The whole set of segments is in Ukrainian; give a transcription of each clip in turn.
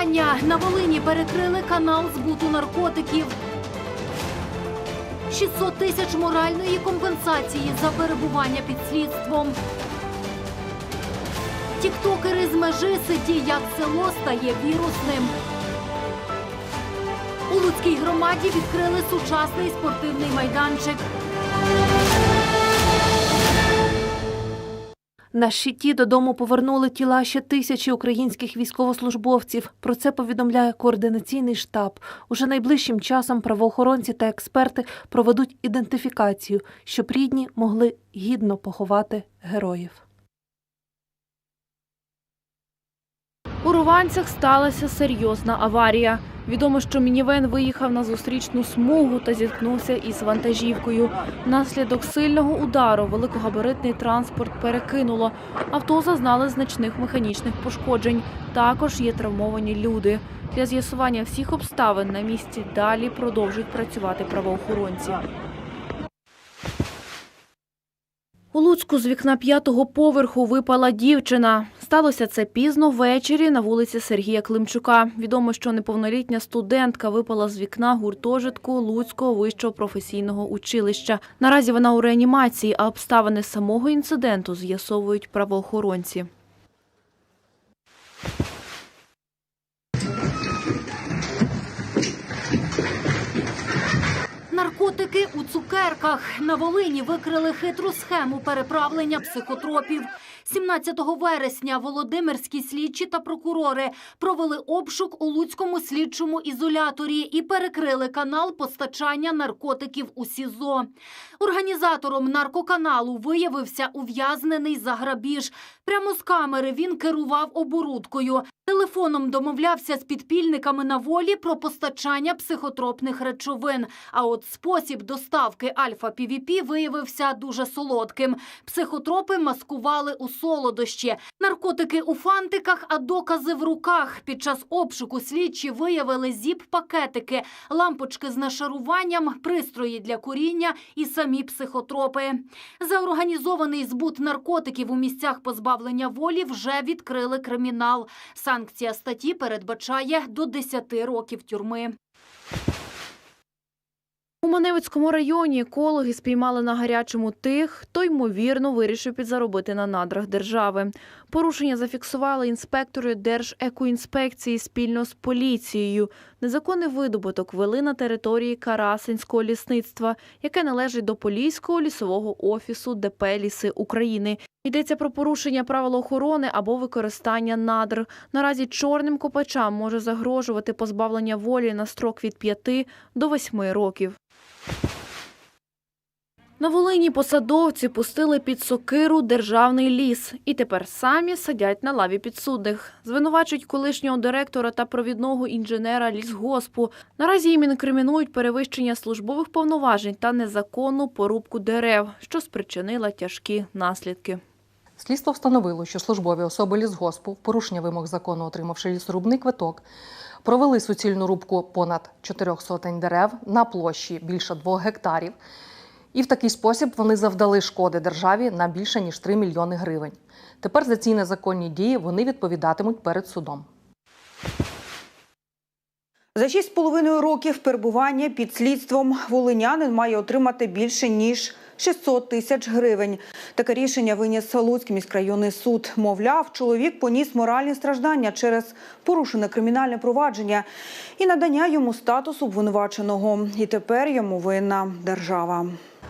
Пограбування на Волині перекрили канал збуту наркотиків. 600 тисяч моральної компенсації за перебування під слідством. Тіктокери з межи ситі, як село стає вірусним. У Луцькій громаді відкрили сучасний спортивний майданчик. На щиті додому повернули тіла ще тисячі українських військовослужбовців. Про це повідомляє координаційний штаб. Уже найближчим часом правоохоронці та експерти проведуть ідентифікацію, щоб рідні могли гідно поховати героїв. У Руванцях сталася серйозна аварія. Відомо, що мінівен виїхав на зустрічну смугу та зіткнувся із вантажівкою. Внаслідок сильного удару великогабаритний транспорт перекинуло. Авто зазнали значних механічних пошкоджень. Також є травмовані люди. Для з'ясування всіх обставин на місці далі продовжують працювати правоохоронці. У Луцьку з вікна п'ятого поверху випала дівчина. Сталося це пізно ввечері на вулиці Сергія Климчука. Відомо, що неповнолітня студентка випала з вікна гуртожитку Луцького вищого професійного училища. Наразі вона у реанімації, а обставини самого інциденту з'ясовують правоохоронці. Наркотики у цукерках на Волині викрили хитру схему переправлення психотропів. 17 вересня володимирські слідчі та прокурори провели обшук у Луцькому слідчому ізоляторі і перекрили канал постачання наркотиків у СІЗО. Організатором наркоканалу виявився ув'язнений за грабіж. Прямо з камери він керував оборудкою. Телефоном домовлявся з підпільниками на волі про постачання психотропних речовин. А от спосіб доставки альфа-півіпі виявився дуже солодким. Психотропи маскували у солодощі, наркотики у фантиках, а докази в руках. Під час обшуку слідчі виявили зіп-пакетики, лампочки з нашаруванням, пристрої для куріння і самі психотропи. За організований збут наркотиків у місцях позбавлення волі вже відкрили кримінал. Санкція статті передбачає до 10 років тюрми. У Маневицькому районі екологи спіймали на гарячому тих, хто ймовірно вирішив підзаробити на надрах держави. Порушення зафіксували інспектори Держекоінспекції спільно з поліцією. Незаконний видобуток вели на території Карасинського лісництва, яке належить до Поліського лісового офісу ДП «Ліси України. Йдеться про порушення правил охорони або використання надр. Наразі чорним копачам може загрожувати позбавлення волі на строк від 5 до 8 років. На Волині посадовці пустили під сокиру державний ліс і тепер самі сидять на лаві підсудних. Звинувачують колишнього директора та провідного інженера лісгоспу. Наразі їм інкримінують перевищення службових повноважень та незаконну порубку дерев, що спричинила тяжкі наслідки. Слідство встановило, що службові особи лісгоспу, в порушення вимог закону, отримавши лісорубний квиток, провели суцільну рубку понад 4 сотень дерев на площі більше 2 гектарів. І в такий спосіб вони завдали шкоди державі на більше ніж 3 мільйони гривень. Тепер за ці незаконні дії вони відповідатимуть перед судом. За 6,5 років перебування під слідством волинянин має отримати більше ніж 600 тисяч гривень. Таке рішення виніс Луцький міськрайонний суд. Мовляв, чоловік поніс моральні страждання через порушене кримінальне провадження і надання йому статусу обвинуваченого. І тепер йому винна держава.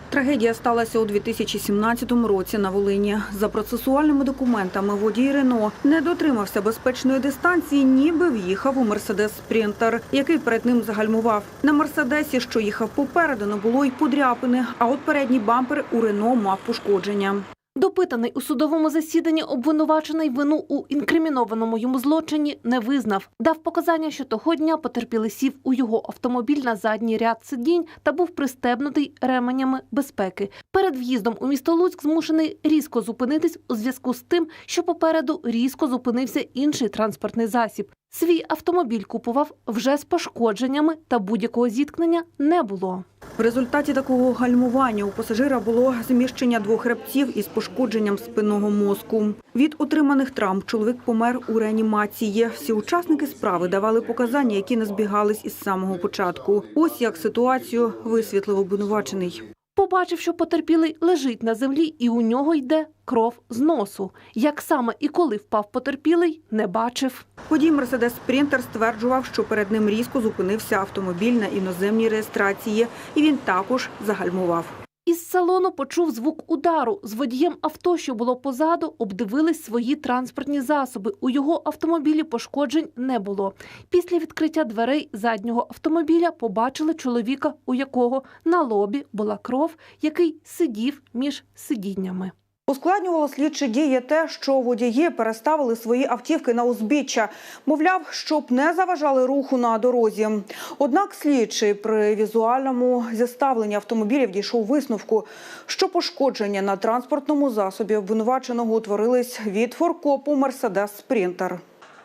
Трагедія сталася у 2017 році на Волині. За процесуальними документами водій Рено не дотримався безпечної дистанції, ніби в'їхав у Мерседес Спринтер, який перед ним загальмував. На Мерседесі, що їхав попереду, не було й подряпини. А от передній бампер у Рено мав пошкодження. Допитаний у судовому засіданні обвинувачений вину у інкримінованому йому злочині не визнав. Дав показання, що того дня потерпілий сів у його автомобіль на задній ряд сидінь та був пристебнутий ременями безпеки. Перед в'їздом у місто Луцьк змушений різко зупинитись у зв'язку з тим, що попереду різко зупинився інший транспортний засіб. Свій автомобіль купував вже з пошкодженнями та будь-якого зіткнення не було. В результаті такого гальмування у пасажира було зміщення двох хребців із пошкодженням спинного мозку. Від отриманих травм чоловік помер у реанімації. Всі учасники справи давали показання, які не збігались із самого початку. Ось як ситуацію висвітлив обвинувачений. Побачив, що потерпілий лежить на землі і у нього йде кров з носу. Як саме і коли впав потерпілий, не бачив. Водій Мерседес Спрінтер стверджував, що перед ним різко зупинився автомобіль на іноземній реєстрації, і він також загальмував. Із салону почув звук удару. З водієм авто, що було позаду, обдивились свої транспортні засоби. У його автомобілі пошкоджень не було. Після відкриття дверей заднього автомобіля побачили чоловіка, у якого на лобі була кров, який сидів між сидіннями. Ускладнювало слідчі дії те, що водії переставили свої автівки на узбіччя. Мовляв, щоб не заважали руху на дорозі. Однак слідчий при візуальному зіставленні автомобілів дійшов висновку, що пошкодження на транспортному засобі обвинуваченого утворились від форкопу «Мерседес Спрінтер».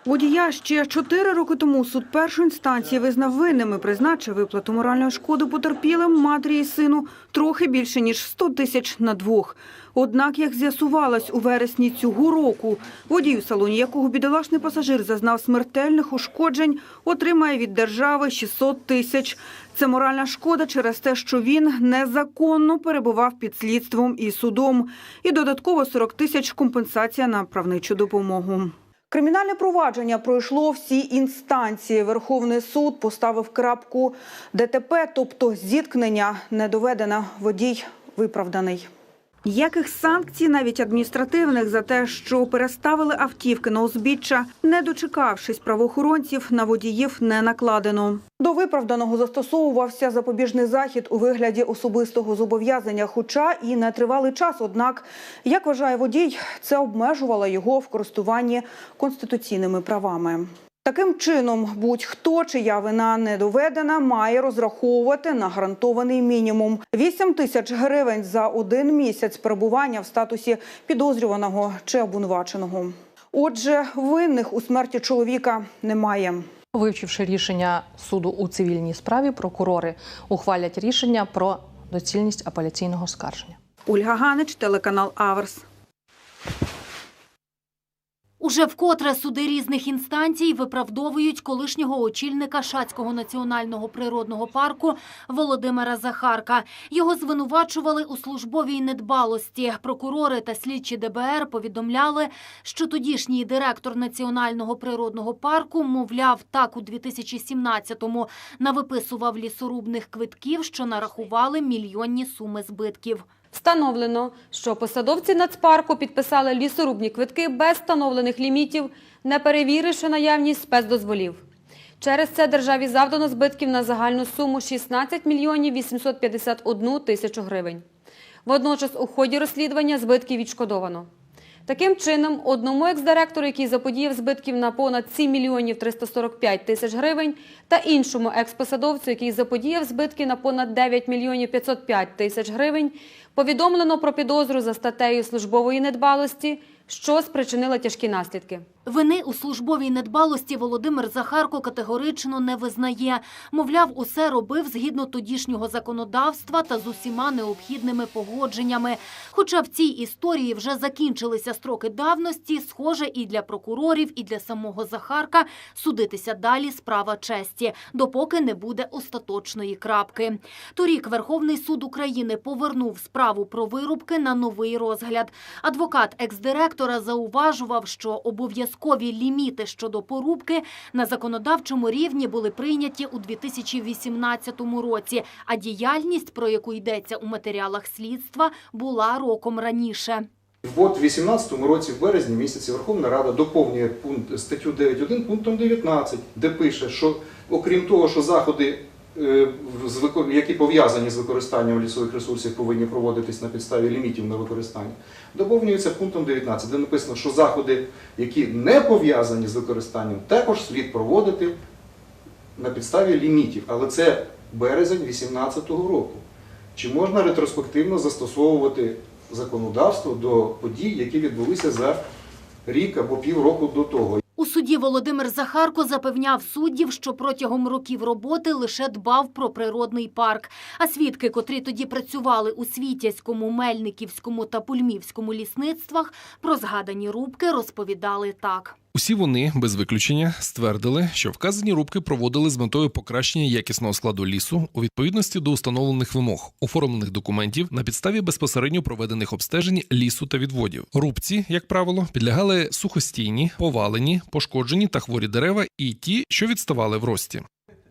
Водія ще чотири роки тому суд першої інстанції визнав винними, призначив виплату моральної шкоди потерпілим матері і сину трохи більше ніж 100 тисяч на двох. Однак, як з'ясувалось у вересні цього року, водій у салоні якого бідолашний пасажир зазнав смертельних ушкоджень, отримає від держави 600 тисяч. Це моральна шкода через те, що він незаконно перебував під слідством і судом. І додатково 40 тисяч компенсація на правничу допомогу. Кримінальне провадження пройшло всі інстанції. Верховний суд поставив крапку ДТП, тобто зіткнення не доведено, водій виправданий. Яких санкцій, навіть адміністративних, за те, що переставили автівки на узбіччя, не дочекавшись правоохоронців, на водіїв не накладено. До виправданого застосовувався запобіжний захід у вигляді особистого зобов'язання, хоча і не тривалий час. Однак, як вважає водій, це обмежувало його в користуванні конституційними правами. Таким чином, будь-хто, чия вина не доведена, має розраховувати на гарантований мінімум 8 тисяч гривень за один місяць перебування в статусі підозрюваного чи обвинуваченого. Отже, винних у смерті чоловіка немає. Вивчивши рішення суду у цивільній справі, прокурори ухвалять рішення про доцільність апеляційного скарження. Ольга Ганич, телеканал Аверс. Уже вкотре суди різних інстанцій виправдовують колишнього очільника Шацького національного природного парку Володимира Захарка. Його звинувачували у службовій недбалості. Прокурори та слідчі ДБР повідомляли, що тодішній директор національного природного парку, мовляв, так у 2017-му навиписував лісорубних квитків, що нарахували мільйонні суми збитків. Встановлено, що посадовці нацпарку підписали лісорубні квитки без встановлених лімітів, не перевіривши наявність спецдозволів. Через це державі завдано збитків на загальну суму 16 мільйонів 851 тисячу гривень. Водночас у ході розслідування збитки відшкодовано. Таким чином, одному екс-директору, який заподіяв збитків на понад 7 мільйонів 345 тисяч гривень, та іншому екс-посадовцю, який заподіяв збитки на понад 9 мільйонів 505 тисяч гривень, повідомлено про підозру за статтею службової недбалості, що спричинила тяжкі наслідки. Вини у службовій недбалості Володимир Захарко категорично не визнає. Мовляв, усе робив згідно тодішнього законодавства та з усіма необхідними погодженнями. Хоча в цій історії вже закінчилися строки давності, схоже, і для прокурорів, і для самого Захарка судитися далі справа честі, допоки не буде остаточної крапки. Торік Верховний суд України повернув справу про вирубки на новий розгляд. Адвокат екс-директора зауважував, що обов'язкові ліміти щодо порубки на законодавчому рівні були прийняті у 2018 році, а діяльність, про яку йдеться у матеріалах слідства, була роком раніше. От в 18 році, в березні місяці, Верховна Рада доповнює пункт статтю 9.1 пунктом 19, де пише, що окрім того, що заходи, які пов'язані з використанням лісових ресурсів, повинні проводитись на підставі лімітів на використання, доповнюється пунктом 19, де написано, що заходи, які не пов'язані з використанням, також слід проводити на підставі лімітів. Але це березень 2018 року. Чи можна ретроспективно застосовувати законодавство до подій, які відбулися за рік або півроку до того? Суді Володимир Захарко запевняв суддів, що протягом років роботи лише дбав про природний парк. А свідки, котрі тоді працювали у Світязькому, Мельниківському та Пульмівському лісництвах, про згадані рубки розповідали так. Усі вони без виключення ствердили, що вказані рубки проводили з метою покращення якісного складу лісу у відповідності до установлених вимог, оформлених документів на підставі безпосередньо проведених обстежень лісу та відводів. Рубці, як правило, підлягали сухостійні, повалені, пошкоджені та хворі дерева і ті, що відставали в рості.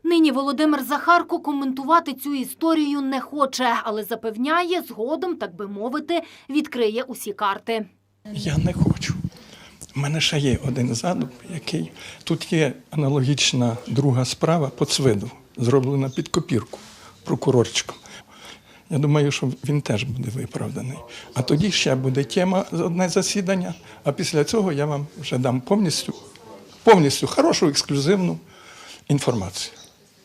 Нині Володимир Захарко коментувати цю історію не хоче, але запевняє, згодом, так би мовити, відкриє усі карти. Я не хочу. У мене ще є один задум, який тут є аналогічна друга справа по цвиду, зроблена під копірку прокурорчиком. Я думаю, що він теж буде виправданий. А тоді ще буде тема одне засідання. А після цього я вам вже дам повністю, повністю хорошу ексклюзивну інформацію.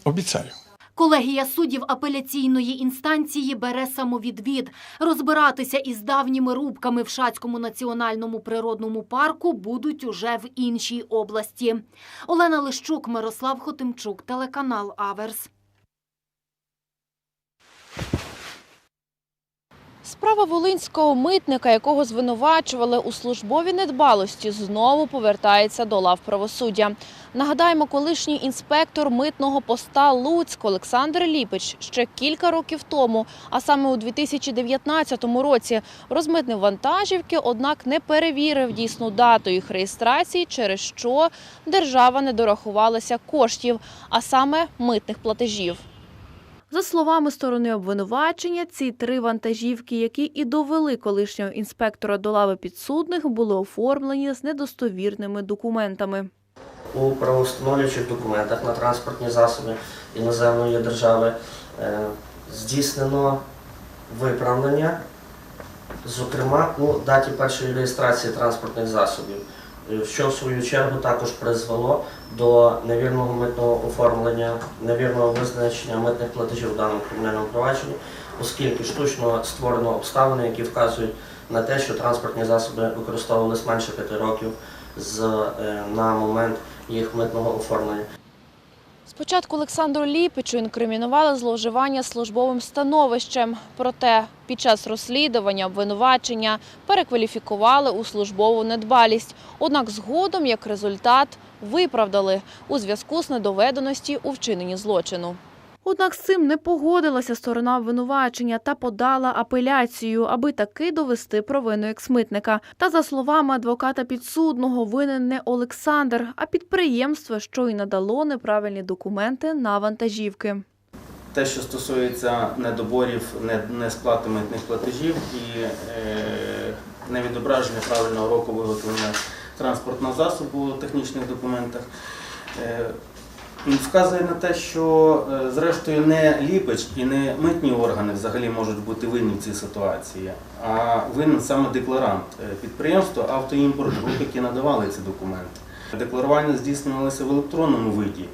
Обіцяю. Колегія суддів апеляційної інстанції бере самовідвід. Розбиратися із давніми рубками в Шацькому національному природному парку будуть уже в іншій області. Олена Лищук, Мирослав Хотимчук, телеканал Аверс. Справа волинського митника, якого звинувачували у службовій недбалості, знову повертається до лав правосуддя. Нагадаємо, колишній інспектор митного поста Луцьк Олександр Ліпич ще кілька років тому, а саме у 2019 році, розмитнив вантажівки, однак не перевірив дійсну дату їх реєстрації, через що держава не дорахувалася коштів, а саме митних платежів. За словами сторони обвинувачення, ці три вантажівки, які і довели колишнього інспектора до лави підсудних, були оформлені з недостовірними документами. У правовстановлюючих документах на транспортні засоби іноземної держави е, здійснено виправлення, зокрема у даті першої реєстрації транспортних засобів, е, що в свою чергу також призвело до невірного митного оформлення, невірного визначення митних платежів в даному кримінальному провадженні, оскільки штучно створено обставини, які вказують на те, що транспортні засоби використовувалися менше п'яти років е, на момент їх митного оформлення. Спочатку Олександру Ліпичу інкримінували зловживання службовим становищем. Проте під час розслідування обвинувачення перекваліфікували у службову недбалість. Однак згодом, як результат, виправдали у зв'язку з недоведеності у вчиненні злочину. Однак з цим не погодилася сторона обвинувачення та подала апеляцію, аби таки довести провину ексмитника. Та за словами адвоката підсудного, винен не Олександр, а підприємство, що й надало неправильні документи на вантажівки. Те, що стосується недоборів, несплати митних платежів і е, невідображення правильного року виготовлення транспортного засобу у технічних документах, е, вказує на те, що е, зрештою не ліпич і не митні органи взагалі можуть бути винні в цій ситуації, а винен саме декларант е, підприємство «Автоімпорт Груп», які надавали ці документи. Декларування здійснювалося в електронному виді.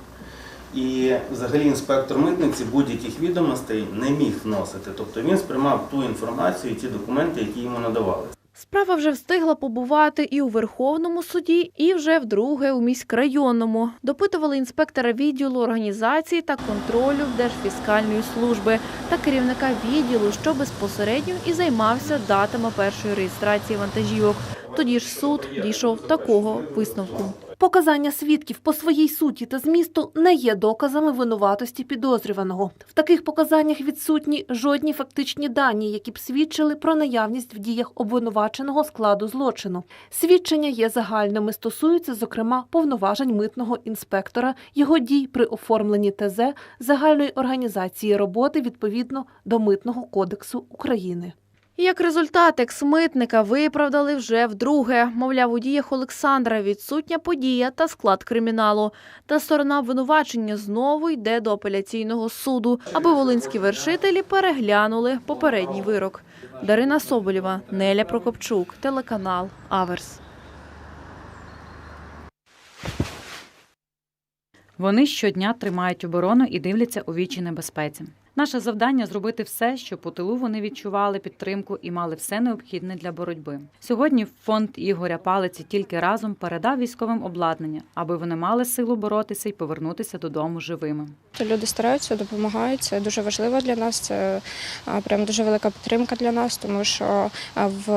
І взагалі інспектор митниці будь-яких відомостей не міг вносити. Тобто він сприймав ту інформацію і ті документи, які йому надавали. Справа вже встигла побувати і у Верховному суді, і вже вдруге у міськрайонному. Допитували інспектора відділу організації та контролю Держфіскальної служби та керівника відділу, що безпосередньо і займався датами першої реєстрації вантажівок. Тоді ж суд дійшов такого висновку. Показання свідків по своїй суті та змісту не є доказами винуватості підозрюваного. В таких показаннях відсутні жодні фактичні дані, які б свідчили про наявність в діях обвинуваченого складу злочину. Свідчення є загальними, стосуються, зокрема, повноважень митного інспектора, його дій при оформленні ТЗ загальної організації роботи відповідно до Митного кодексу України. Як результат, ексмитника виправдали вже вдруге. Мовляв, у діях Олександра відсутня подія та склад криміналу. Та сторона обвинувачення знову йде до апеляційного суду, аби волинські вершителі переглянули попередній вирок. Дарина Соболєва, Неля Прокопчук, телеканал Аверс. Вони щодня тримають оборону і дивляться у вічі небезпеці. Наше завдання зробити все, щоб у тилу вони відчували підтримку і мали все необхідне для боротьби. Сьогодні фонд Ігоря Палиці тільки разом передав військовим обладнання, аби вони мали силу боротися і повернутися додому живими. Люди стараються, допомагають. Це дуже важливо для нас. Це прям дуже велика підтримка для нас, тому що в,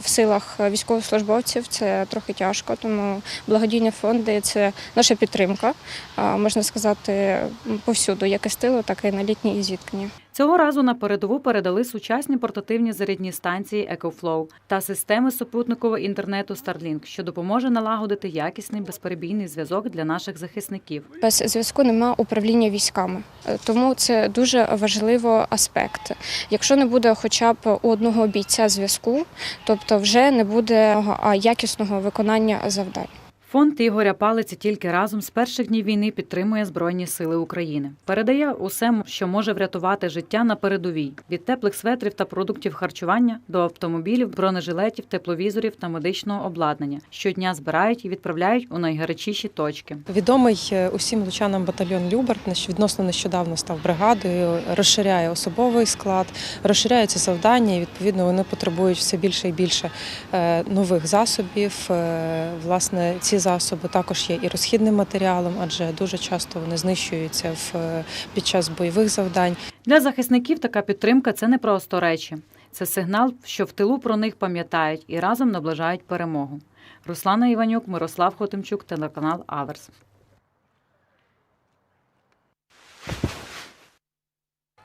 в силах військовослужбовців це трохи тяжко. Тому благодійні фонди це наша підтримка, можна сказати, повсюду, як і з тилу, так і на літній зіткненні. Цього разу на передову передали сучасні портативні зарядні станції EcoFlow та системи супутникового інтернету Starlink, що допоможе налагодити якісний безперебійний зв'язок для наших захисників. Без зв'язку немає управління військами, Е, тому це дуже важливий аспект. Якщо не буде хоча б у одного бійця зв'язку, тобто вже не буде якісного виконання завдань. Фонд Ігоря Палиці тільки разом з перших днів війни підтримує Збройні Сили України. Передає усе, що може врятувати життя на передовій від теплих светрів та продуктів харчування до автомобілів, бронежилетів, тепловізорів та медичного обладнання. Щодня збирають і відправляють у найгарячіші точки. Відомий е, усім лучанам батальйон Люберт нещ- відносно нещодавно став бригадою, розширяє особовий склад, розширяються завдання, і відповідно вони потребують все більше і більше е, нових засобів. Е, Власне, ці засоби також є і розхідним матеріалом, адже дуже часто вони знищуються в е, під час бойових завдань. Для захисників така підтримка це не просто речі. Це сигнал, що в тилу про них пам'ятають і разом наближають перемогу. Руслана Іванюк, Мирослав Хотимчук, телеканал Аверс.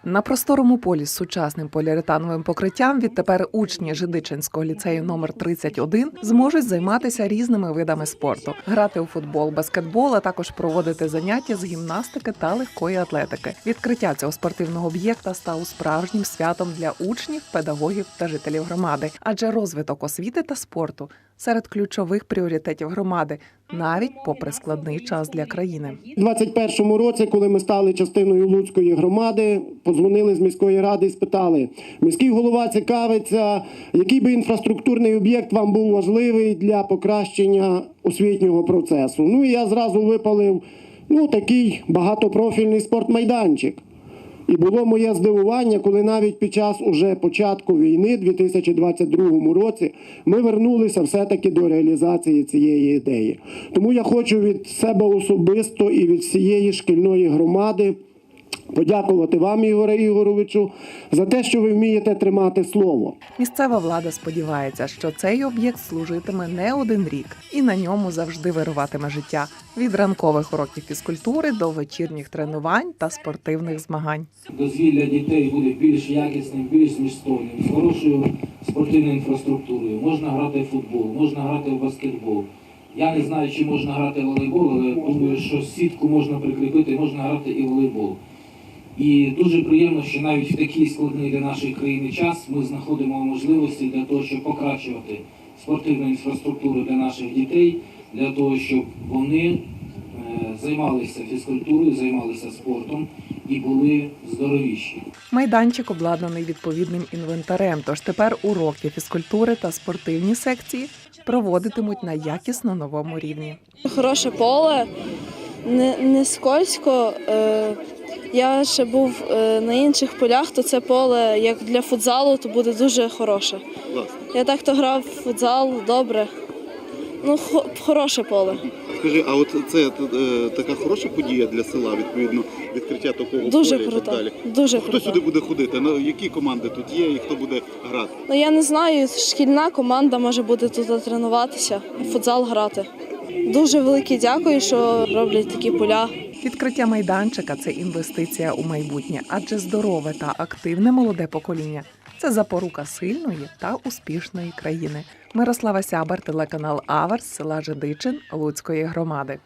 На просторому полі з сучасним поліуретановим покриттям відтепер учні Жидичинського ліцею номер 31 зможуть займатися різними видами спорту, грати у футбол, баскетбол, а також проводити заняття з гімнастики та легкої атлетики. Відкриття цього спортивного об'єкта стало справжнім святом для учнів, педагогів та жителів громади, адже розвиток освіти та спорту серед ключових пріоритетів громади, навіть попри складний час для країни. У 21-му році, коли ми стали частиною Луцької громади, подзвонили з міської ради і спитали: міський голова цікавиться, який би інфраструктурний об'єкт вам був важливий для покращення освітнього процесу. Ну і я зразу випалив ну, такий багатопрофільний спортмайданчик. І було моє здивування, коли навіть під час уже початку війни, 2022 році, ми вернулися все-таки до реалізації цієї ідеї. Тому я хочу від себе особисто і від всієї шкільної громади подякувати вам, Ігоре Ігоровичу, за те, що ви вмієте тримати слово. Місцева влада сподівається, що цей об'єкт служитиме не один рік, і на ньому завжди вируватиме життя від ранкових уроків фізкультури до вечірніх тренувань та спортивних змагань. дозвілля дітей буде більш якісним, більш змістовним, з хорошою спортивною інфраструктурою. Можна грати в футбол, можна грати в баскетбол. Я не знаю, чи можна грати в волейбол, але думаю, що сітку можна прикріпити, можна грати і в волейбол. І дуже приємно, що навіть в такий складний для нашої країни час ми знаходимо можливості для того, щоб покращувати спортивну інфраструктуру для наших дітей, для того, щоб вони е, займалися фізкультурою, займалися спортом і були здоровіші. Майданчик обладнаний відповідним інвентарем. Тож тепер уроки фізкультури та спортивні секції проводитимуть на якісно новому рівні. Хороше поле, не, не скользько. Е, я ще був е, на інших полях, то це поле як для футзалу, то буде дуже хороше. Я так то грав в футзал добре. Ну, хо- хороше поле. Скажи, а от це е, така хороша подія для села, відповідно, відкриття такого Дуже поля і круто. так далі. Дуже хто круто. сюди буде ходити? Ну, які команди тут є і хто буде грати? Ну я не знаю, шкільна команда може буде тут тренуватися, футзал грати. Дуже велике дякую, що роблять такі поля. Відкриття майданчика це інвестиція у майбутнє, адже здорове та активне молоде покоління це запорука сильної та успішної країни. Мирослава Сябар, телеканал Аверс, села Жидичин, Луцької громади.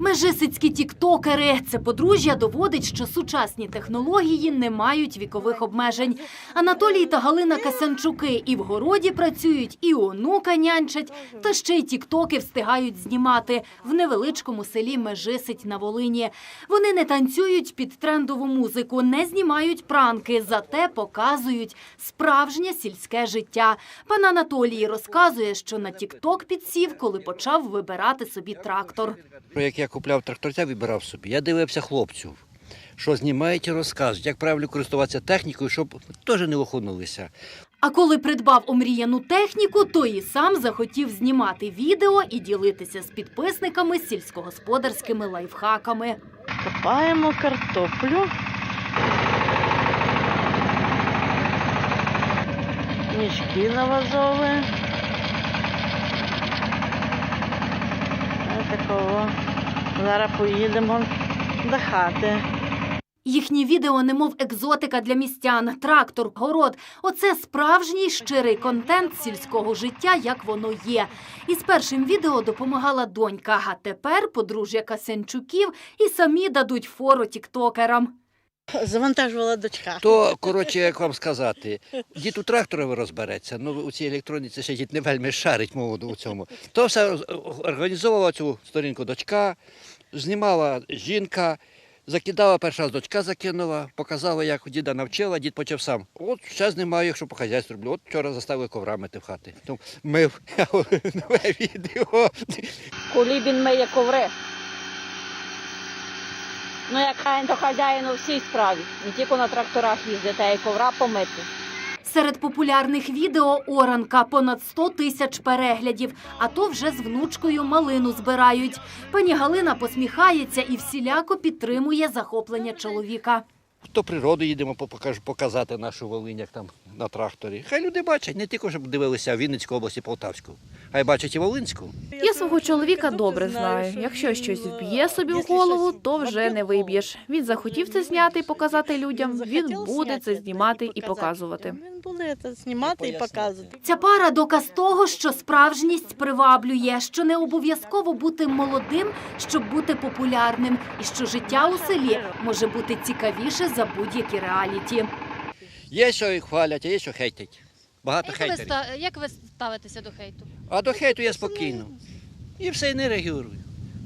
Межисицькі тіктокери. Це подружжя доводить, що сучасні технології не мають вікових обмежень. Анатолій та Галина Касянчуки і в городі працюють, і онука нянчать, та ще й тіктоки встигають знімати в невеличкому селі Межисить на Волині. Вони не танцюють під трендову музику, не знімають пранки, зате показують справжнє сільське життя. Пан Анатолій розказує, що на тікток підсів, коли почав вибирати собі трактор. Як я купляв тракторця, вибирав собі, я дивився хлопців, що знімають і розказують, як правильно користуватися технікою, щоб теж не охонулися. А коли придбав омріяну техніку, то і сам захотів знімати відео і ділитися з підписниками сільськогосподарськими лайфхаками. Копаємо картоплю. Мішки навазові. Такого. Зараз поїдемо до хати. Їхні відео немов екзотика для містян, трактор, город. Оце справжній щирий контент сільського життя, як воно є. І з першим відео допомагала донька. А тепер подружжя Касенчуків і самі дадуть фору тіктокерам. Завантажувала дочка. То, коротше, як вам сказати, дід у тракторові розбереться, ну у цій електроніці ще дід не вельми шарить молоду у цьому. То все організовувала цю сторінку дочка, знімала жінка, закидала перша раз дочка закинула, показала, як діда навчила, дід почав сам. От ще знімаю, якщо по хазяйству роблю. От вчора заставили ковра мити в хати. Тому мив нове відео. Коли він миє коври. Ну, як хай то хазяїн у всій справі. Не тільки на тракторах їздити, а й ковра помити. Серед популярних відео оранка понад 100 тисяч переглядів. А то вже з внучкою малину збирають. Пані Галина посміхається і всіляко підтримує захоплення чоловіка. То природу їдемо по- покаж- показати нашу Волинь, як там на тракторі. Хай люди бачать, не тільки щоб дивилися Вінницьку область і Полтавську, хай бачать і Волинську. Я свого чоловіка добре знаю. Якщо щось вб'є собі в голову, то вже не виб'єш. Він захотів це зняти і показати людям. Він буде це знімати і показувати. Буде це знімати і показувати. Ця пара доказ того, що справжність приваблює, що не обов'язково бути молодим, щоб бути популярним, і що життя у селі може бути цікавіше за будь-які реаліті. Є, що їх хвалять, а є, що хейтять. Багато Як хейтерів. як ви ставитеся до хейту? А до хейту я спокійно. І все, і не реагую.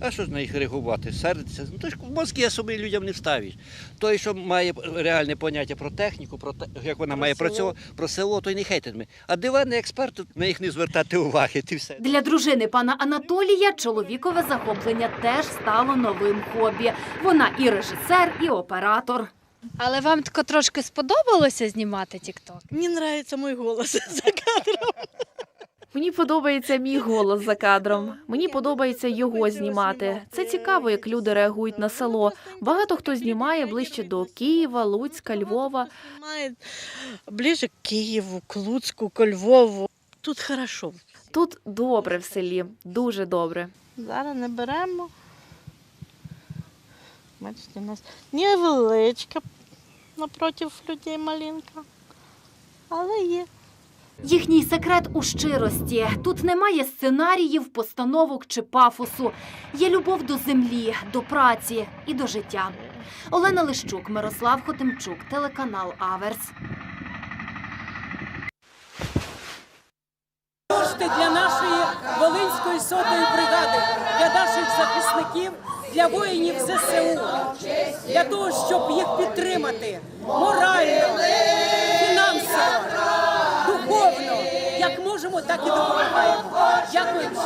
А що ж на їх реагувати? Сердитися? Ну то ж в мозки я собі людям не вставиш. Той, що має реальне поняття про техніку, про те, як вона має працювати, про село, той не хейтитиме. А диванний експерт на їх не звертати уваги. Ти все. Для дружини пана Анатолія чоловікове захоплення теж стало новим хобі. Вона і режисер, і оператор. Але вам тако трошки сподобалося знімати тікток? Мені подобається мій голос за кадром. Мені подобається мій голос за кадром. Мені подобається його знімати. Це цікаво, як люди реагують на село. Багато хто знімає ближче до Києва, Луцька, Львова. Ближче к Києву, к Луцьку, к Львову. Тут хорошо. Тут добре в селі, дуже добре. Зараз не беремо. Бачите, у нас невеличка напроти людей малинка, але є. Їхній секрет у щирості. Тут немає сценаріїв, постановок чи пафосу. Є любов до землі, до праці і до життя. Олена Лищук, Мирослав Хотимчук, телеканал Аверс. Кошти для нашої Волинської сотої бригади, для наших захисників, для воїнів ЗСУ, для того, щоб їх підтримати морально, Як так і допомагаємо. Дякуємо.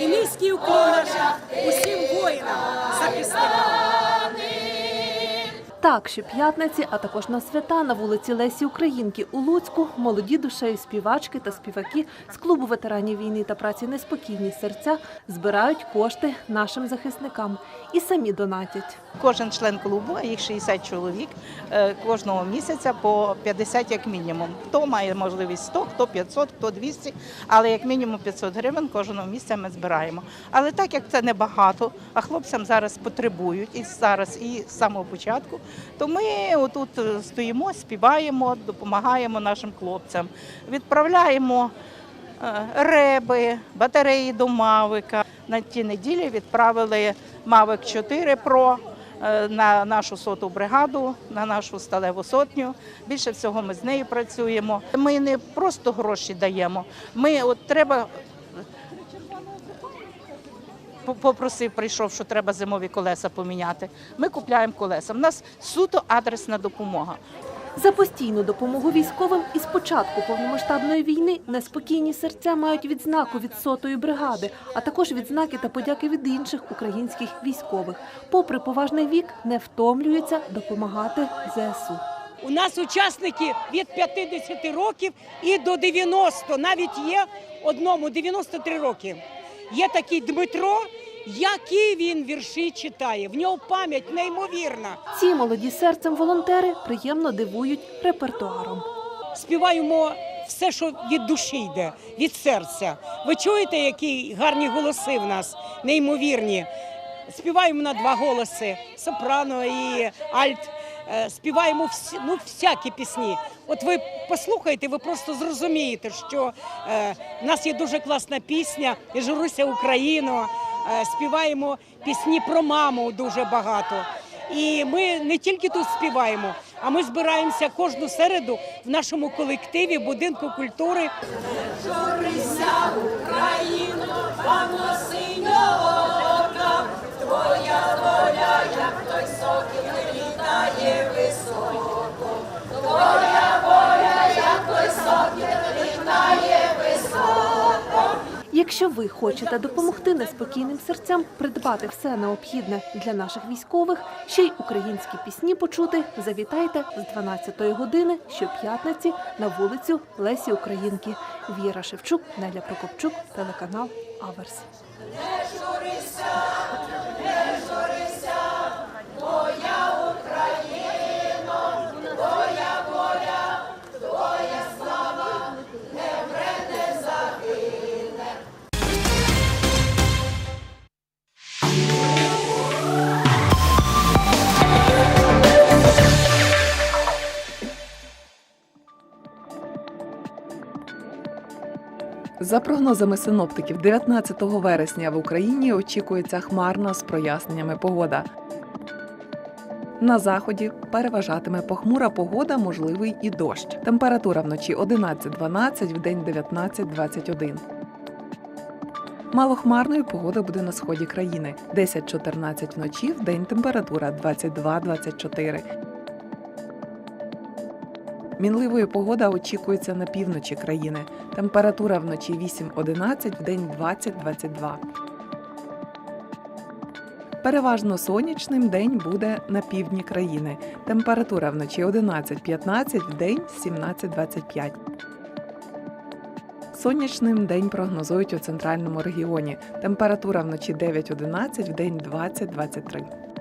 І низький нашим усім воїнам, захисникам. Так, щоп'ятниці, а також на свята на вулиці Лесі Українки у Луцьку молоді душею співачки та співаки з клубу ветеранів війни та праці неспокійні серця збирають кошти нашим захисникам і самі донатять. Кожен член клубу, а їх 60 чоловік, е, кожного місяця по 50 як мінімум. Хто має можливість 100, хто 500, хто 200, але як мінімум 500 гривень кожного місяця ми збираємо. Але так як це небагато, а хлопцям зараз потребують і зараз, і з самого початку, то ми отут е, стоїмо, співаємо, допомагаємо нашим хлопцям, відправляємо е, реби, батареї до Мавика. На ті неділі відправили Мавик 4 Pro е, на нашу соту бригаду, на нашу сталеву сотню. Більше всього ми з нею працюємо. Ми не просто гроші даємо. Ми от треба. Попросив, прийшов, що треба зимові колеса поміняти. Ми купляємо колеса. У нас суто адресна допомога. За постійну допомогу військовим із початку повномасштабної війни неспокійні серця мають відзнаку від сотої бригади, а також відзнаки та подяки від інших українських військових. Попри поважний вік, не втомлюються допомагати ЗСУ. У нас учасники від 50 років і до 90, навіть є одному 93 роки. Є такий Дмитро, які він вірші читає. В нього пам'ять неймовірна. Ці молоді серцем волонтери приємно дивують репертуаром. Співаємо все, що від душі йде, від серця. Ви чуєте, які гарні голоси в нас, неймовірні. Співаємо на два голоси: сопрано і альт. Е, Співаємо всі, ну, всякі пісні. От ви послухайте, ви просто зрозумієте, що е, в нас є дуже класна пісня «І журуся Україну. Е, співаємо пісні про маму дуже багато. І ми не тільки тут співаємо, а ми збираємося кожну середу в нашому колективі будинку культури. Журися, Україно, пано синього ока, твоя воля, як той сокіл літає високо, твоя воля, як той сокіл літає. Якщо ви хочете допомогти неспокійним серцям придбати все необхідне для наших військових, ще й українські пісні почути, завітайте з 12-ї години щоп'ятниці на вулицю Лесі Українки. Віра Шевчук, Неля Прокопчук, телеканал Аверс. За прогнозами синоптиків, 19 вересня в Україні очікується хмарна з проясненнями погода. На заході переважатиме похмура погода, можливий і дощ. Температура вночі 11-12, вдень 19-21. Малохмарною погода буде на сході країни 10-14 вночі, вдень температура 22-24. Мінливою погода очікується на півночі країни. Температура вночі 8-11, вдень 20-22. Переважно сонячним день буде на півдні країни. Температура вночі 11-15, вдень 17-25. Сонячним день прогнозують у центральному регіоні. Температура вночі 9-11, вдень 20-23.